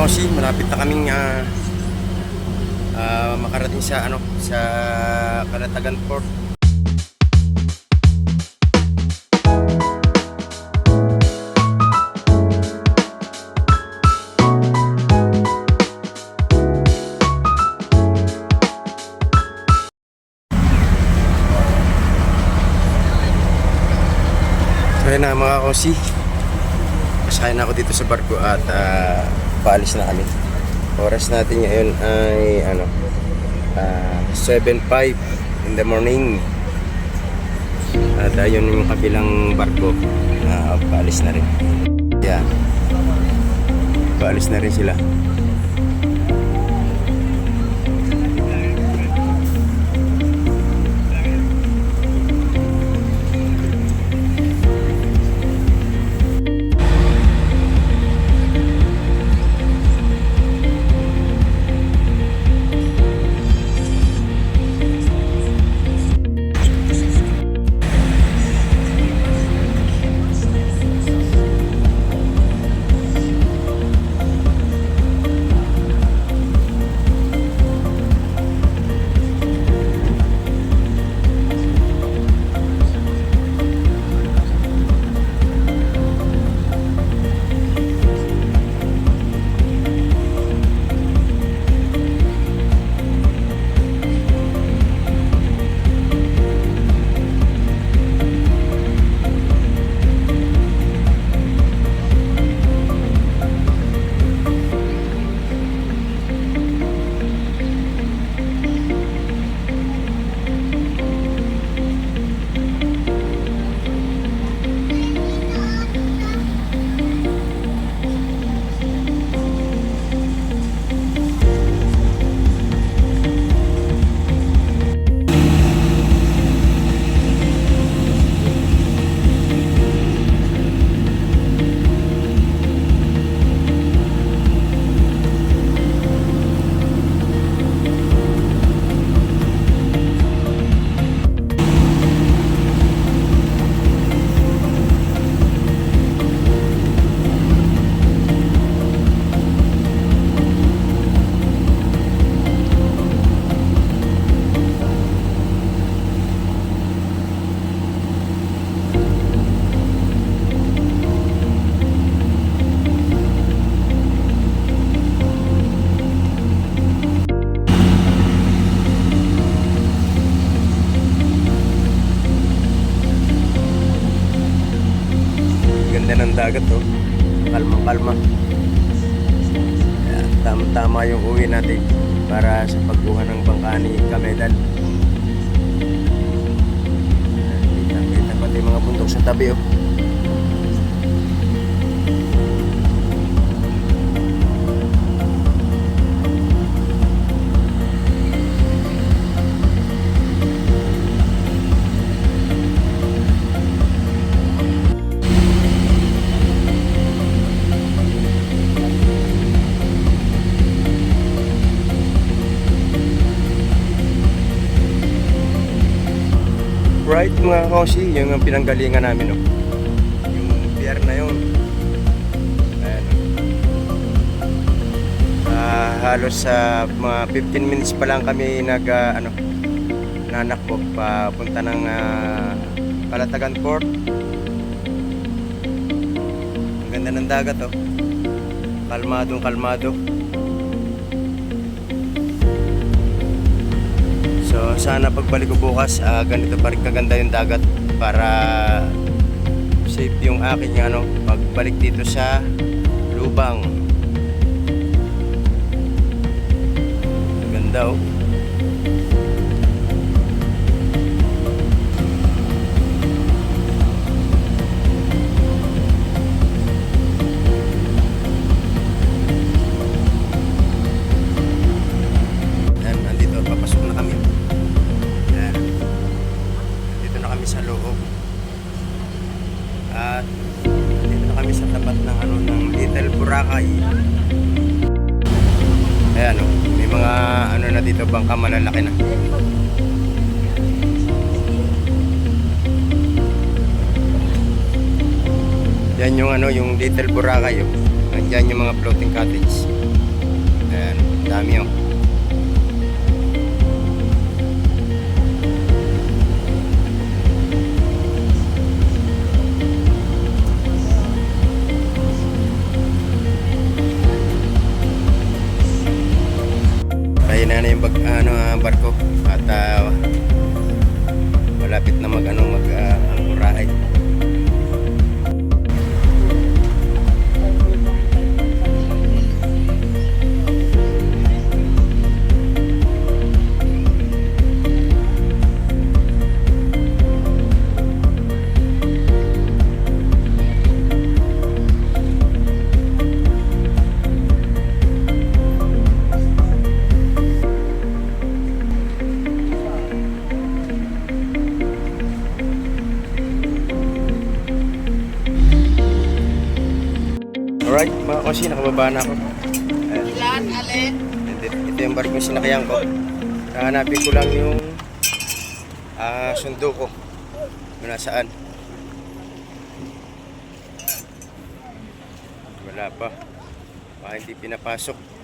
Kosi, malapit na kaming ah, ah, makarating sa ano sa Kalatagan Port. Yun na mga Kosi. Kasakay na ako dito sa barko at ah, paalis na kami. Oras natin ngayon ay ano ah, 7.05 in the morning. At ayun yung kabilang barko. Uh, paalis na rin. Yan. Paalis na rin sila. Kalmang kalma. Tama tama yung uwi natin para sa pagkuha ng bangka ni Kamedal. Kita kita pati mga bundok sa tabi oh. Right mga kosi, yung ang pinanggalingan namin no. Yung pier na yun. Ayan. Ah, halos sa mga 15 minutes pa lang kami nag ah, ano nanakbo papunta ng ah, Kalatagan Port. Ang ganda ng dagat oh. Kalmadong kalmado. So sana pagbalik ko bukas, ah, ganito pa rin kaganda yung dagat para safe yung aking ano, pagbalik dito sa Lubang. Ang Ganda oh. Boracay. Ayan oh, may mga ano na dito bangka malalaki na. Yan yung ano, yung Little Boracay oh. Ay. Diyan yung mga floating cottage. Ayan, dami oh. Alright, mga kasi nakababa na ako. Ilan, alin? Ito, yung barko yung sinakayan ko. Hahanapin ko lang yung ah, sundo ko. Kung nasaan. Wala pa. Baka hindi pinapasok.